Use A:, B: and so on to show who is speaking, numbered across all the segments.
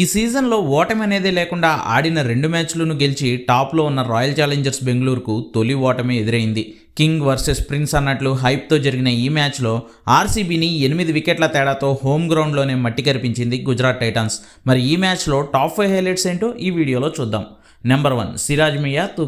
A: ఈ సీజన్లో ఓటమి అనేది లేకుండా ఆడిన రెండు మ్యాచ్లను గెలిచి టాప్లో ఉన్న రాయల్ ఛాలెంజర్స్ బెంగళూరుకు తొలి ఓటమి ఎదురైంది. కింగ్ వర్సెస్ ప్రిన్స్ అన్నట్లు హైప్తో జరిగిన ఈ మ్యాచ్లో ఆర్సీబీని ఎనిమిది వికెట్ల తేడాతో హోమ్ గ్రౌండ్లోనే మట్టి కరిపించింది గుజరాత్ టైటాన్స్. మరి ఈ మ్యాచ్లో టాప్ ఫైవ్ హైలైట్స్ ఏంటో ఈ వీడియోలో చూద్దాం. నెంబర్ వన్ సిరాజ్ మియా తు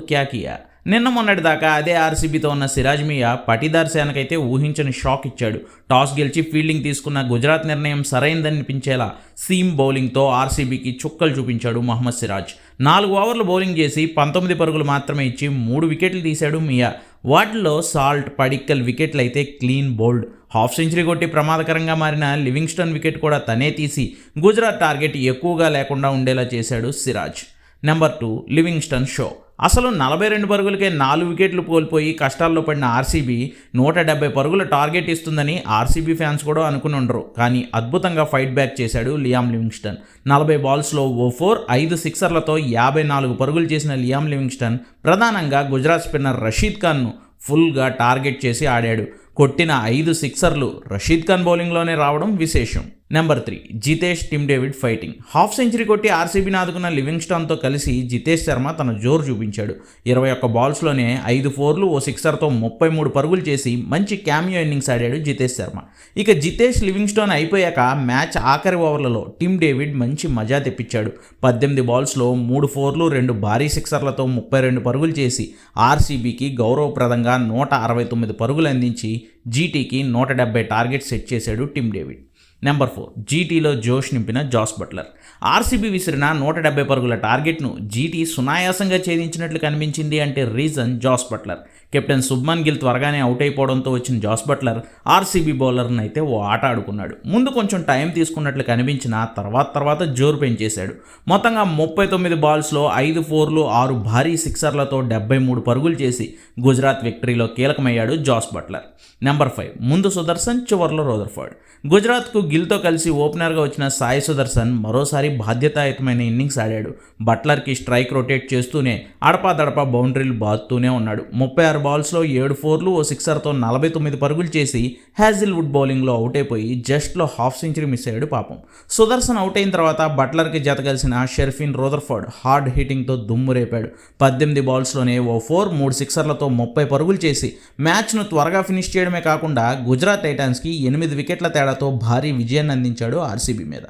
A: నిన్న మొన్నటి దాకా అదే ఆర్సీబీతో ఉన్న సిరాజ్ మియా పటిదార్ సేనకైతే ఊహించని షాక్ ఇచ్చాడు. టాస్ గెలిచి ఫీల్డింగ్ తీసుకున్న గుజరాత్ నిర్ణయం సరైందనిపించేలా సీమ్ బౌలింగ్తో ఆర్సీబీకి చుక్కలు చూపించాడు మహమ్మద్ సిరాజ్. నాలుగు ఓవర్లు బౌలింగ్ చేసి పంతొమ్మిది పరుగులు మాత్రమే ఇచ్చి మూడు వికెట్లు తీశాడు మియా. వాటిలో సాల్ట్ పడిక్కల్ వికెట్లు అయితే క్లీన్ బౌల్డ్. హాఫ్ సెంచరీ కొట్టి ప్రమాదకరంగా మారిన లివింగ్స్టన్ వికెట్ కూడా తనే తీసి గుజరాత్ టార్గెట్ ఎక్కువగా లేకుండా ఉండేలా చేశాడు Siraj. Number two Livingstone show. అసలు నలభై రెండు పరుగులకే నాలుగు వికెట్లు కోల్పోయి కష్టాల్లో పడిన ఆర్సీబీ నూట డెబ్బై పరుగుల టార్గెట్ ఇస్తుందని ఆర్సీబీ ఫ్యాన్స్ కూడా అనుకుని ఉండరు కానీ అద్భుతంగా ఫైట్ బ్యాక్ చేశాడు లియామ్ లివింగ్స్టన్. నలభై బాల్స్లో ఓ ఫోర్ ఐదు సిక్సర్లతో యాభై నాలుగు పరుగులు చేసిన లియామ్ లివింగ్స్టన్ ప్రధానంగా గుజరాత్ స్పిన్నర్ రషీద్ ఖాన్ను ఫుల్గా టార్గెట్ చేసి ఆడాడు. కొట్టిన ఐదు సిక్సర్లు రషీద్ ఖాన్ బౌలింగ్లోనే రావడం విశేషం. Number three Jitesh Tim David fighting half century కొట్టి ఆర్సీబీని ఆదుకున్న లివింగ్స్టోన్తో కలిసి జితేష్ శర్మ తన జోరు చూపించాడు. ఇరవై ఒక్క బాల్స్లోనే ఐదు ఫోర్లు ఓ సిక్సర్తో ముప్పై మూడు పరుగులు చేసి మంచి క్యామియో ఇన్నింగ్స్ ఆడాడు జితేష్ శర్మ. ఇక జితేష్ లివింగ్స్టోన్ అయిపోయాక మ్యాచ్ ఆఖరి ఓవర్లలో టిమ్ డేవిడ్ మంచి మజా తెప్పించాడు. పద్దెనిమిది బాల్స్లో మూడు ఫోర్లు రెండు భారీ సిక్సర్లతో ముప్పై రెండు పరుగులు చేసి ఆర్సీబీకి గౌరవప్రదంగా నూట అరవై తొమ్మిది పరుగులు అందించి జీటీకి నూట డెబ్బై టార్గెట్ సెట్ చేశాడు టిమ్ డేవిడ్ నెంబర్ ఫోర్ జీటీలో జోష్ నింపిన జాస్ బట్లర్. ఆర్సీబీ విసిరిన నూట డెబ్బై పరుగుల టార్గెట్ను జీటీ సునాయాసంగా ఛేదించినట్లు కనిపించింది అంటే reason Jos Buttler. Captain Shubman Gill త్వరగానే అవుట్ అయిపోవడంతో వచ్చిన జాస్ బట్లర్ ఆర్సీబీ బౌలర్ని అయితే ఓ ఆట ఆడుకున్నాడు. ముందు కొంచెం టైం తీసుకున్నట్లు కనిపించిన తర్వాత తర్వాత జోరు పెంచేశాడు. మొత్తంగా ముప్పై తొమ్మిది బాల్స్లో ఐదు ఫోర్లు ఆరు భారీ సిక్సర్లతో డెబ్బై మూడు పరుగులు చేసి గుజరాత్ విక్టరీలో కీలకమయ్యాడు జాస్ బట్లర్. నెంబర్ ఫైవ్ ముందు సుదర్శన్ చివర్లో రోదర్ఫర్డ్. గుజరాత్కు గిల్తో కలిసి ఓపెనర్గా వచ్చిన సాయి సుదర్శన్ మరోసారి బాధ్యతాయుతమైన ఇన్నింగ్స్ ఆడాడు. బట్లర్కి స్ట్రైక్ రొటేట్ చేస్తూనే అడపాదడపా బౌండరీలు బాదుతూనే ఉన్నాడు. ముప్పై ఆరు బాల్స్లో ఏడు ఫోర్లు ఓ సిక్సర్తో నలభై తొమ్మిది పరుగులు చేసి హ్యాజిల్వుడ్ బౌలింగ్లో అవుట్ అయిపోయి జస్ట్లో హాఫ్ సెంచరీ మిస్ అయ్యాడు పాపం. సుదర్శన్ అవుట్ అయిన తర్వాత బట్లర్కి జత కలిసిన షెర్ఫిన్ రోదర్ఫర్డ్ హార్డ్ హిట్టింగ్తో దుమ్ము రేపాడు. పద్దెనిమిది బాల్స్లోనే ఓ ఫోర్ మూడు సిక్సర్లతో ముప్పై పరుగులు చేసి మ్యాచ్ను త్వరగా ఫినిష్ చేయడమే కాకుండా గుజరాత్ టైటాన్స్కి ఎనిమిది వికెట్ల తేడాతో భారీ విజయాన్ని అందించాడు ఆర్సీబీ మీద.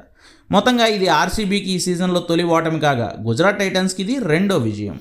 A: మొత్తంగా ఇది ఆర్సీబీకి ఈ సీజన్లో తొలి ఓటమి కాగా గుజరాత్ టైటన్స్కి ఇది రెండో విజయం.